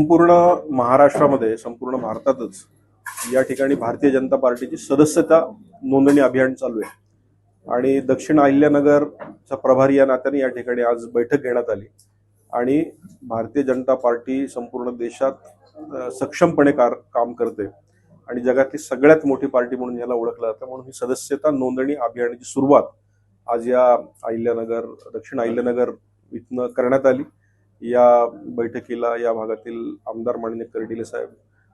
संपूर्ण महाराष्ट्रामध्ये संपूर्ण भारतातच या ठिकाणी भारतीय जनता पार्टीची सदस्यता नोंदणी अभियान चालू आहे. आणि दक्षिण अहिल्यानगरचा प्रभारी या नात्याने या ठिकाणी आज बैठक घेण्यात आली. आणि भारतीय जनता पार्टी संपूर्ण देशात सक्षमपणे कार काम करते. आणि जगातली सगळ्यात मोठी पार्टी म्हणून याला ओळखलं जातं. म्हणून ही सदस्यता नोंदणी अभियानाची सुरुवात आज या अहिल्यानगर दक्षिण अहिल्यानगर इथनं करण्यात आली. या बैठकीला या भागातील आमदार माननीय कर्डिले साहेब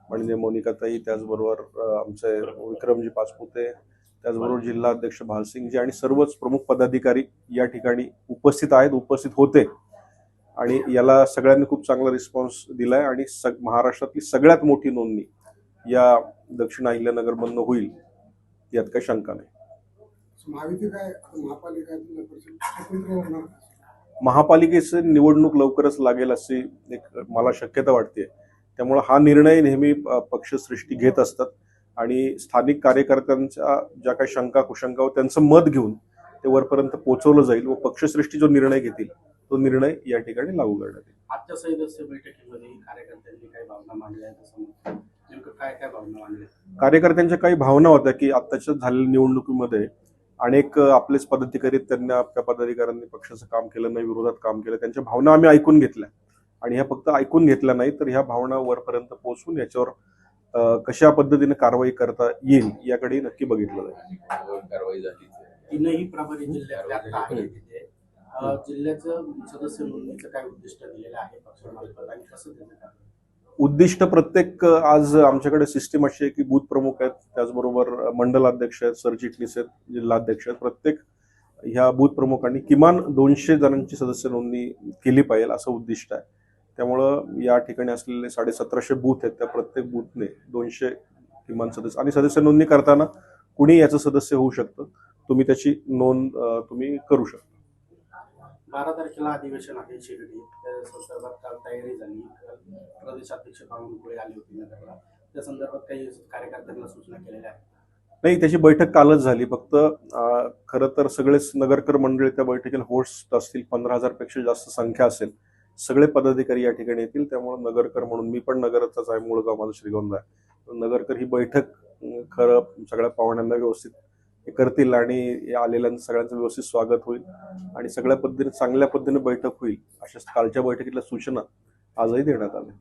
माननीय मोनिकाताई त्याचबरोबर आमचे विक्रमजी पाचपुते त्याचबरोबर जिल्हा अध्यक्ष भालसिंगजी आणि सर्वच प्रमुख पदाधिकारी या ठिकाणी उपस्थित आहेत उपस्थित होते. आणि याला सगळ्यांनी खूप चांगला रिस्पॉन्स दिलाय आणि सग महाराष्ट्रातली सगळ्यात मोठी नोंदणी या दक्षिण अहिल्यानगरमधनं होईल यात काही शंका नाही. महापालिका महापालिकेची निवडणूक लवकरच लागेल अशी एक मला शक्यता वाटते. त्यामुळे हा निर्णय नेहमी पक्षश्रेष्ठी घेत असतात. आणि स्थानिक कार्यकर्त्यांच्या ज्या काही शंका कुशंका त्यांचं मत घेऊन ते वरपर्यंत पोहोचवलं जाईल व पक्षश्रेष्ठी जो निर्णय घेतील तो निर्णय या ठिकाणी लागू करण्यात येईल. आजच्या सदस्य बैठकीमध्ये कार्यकर्त्यांनी काही भावना मांडल्या. नेमकं काय काय भावना मांडल्या कार्यकर्त्यांच्या काही भावना होत्या की आत्ताच्या झालेल्या निवडणुकीमध्ये अनेक आपलेच पदाधिकारी त्यांना आपल्या पदाधिकाऱ्यांनी पक्षाचं काम केलं नाही विरोधात काम केलं. त्यांच्या भावना आम्ही ऐकून घेतल्या. आणि ह्या फक्त ऐकून घेतल्या नाही तर ह्या भावना वरपर्यंत पोहोचून याच्यावर कशा पद्धतीने कारवाई करता येईल याकडे नक्की बघितलं जाईल. कारवाई झाली तीनही प्रभारी जिल्ह्यात जिल्ह्याचं सदस्य नोंदणीचं काय उद्दिष्ट दिलेलं आहे पक्षामार्फत आणि कसं त्याचं उद्दिष्ट प्रत्येक आज आमच्याकडे सिस्टीम अशी आहे की बूथ प्रमुख आहेत. त्याचबरोबर मंडलाध्यक्ष आहेत सरचिटणीस आहेत जिल्हाध्यक्ष आहेत. प्रत्येक ह्या बूथ प्रमुखांनी किमान दोनशे जणांची सदस्य नोंदणी केली पाहिजे असं उद्दिष्ट आहे. त्यामुळं या ठिकाणी असलेले साडे सतराशे बूथ आहेत. त्या प्रत्येक बूथने दोनशे किमान सदस्य आणि सदस्य नोंदणी करताना कुणी याचं सदस्य होऊ शकतं. तुम्ही त्याची नोंद तुम्ही करू शकता. बारा तारखेला अधिवेशन आहे शिर्डी. त्या संदर्भात काल तयारी झाली. प्रदेशाध्यक्ष बावनकुळे आले होते नगरला त्या संदर्भात काही कार्यकर्त्यांना सूचना केलेल्या आहेत? नाही त्याची बैठक कालच झाली. फक्त खरं तर सगळेच नगरकर मंडळी त्या बैठकीला होस्ट असतील पंधरा हजारपेक्षा जास्त संख्या असेल. सगळे पदाधिकारी या ठिकाणी येतील. त्यामुळे नगरकर म्हणून मी पण नगरचाच आहे मूळ गाव माझं श्रीगोंदा आहे. नगरकर ही बैठक खरं सगळ्या पाहुण्यांना व्यवस्थित हे करतील आणि या आलेल्यांचं सगळ्यांचं व्यवस्थित स्वागत होईल आणि सगळ्या पद्धतीने चांगल्या पद्धतीने बैठक होईल अशा कालच्या बैठकीतल्या सूचना आजही देण्यात आल्या.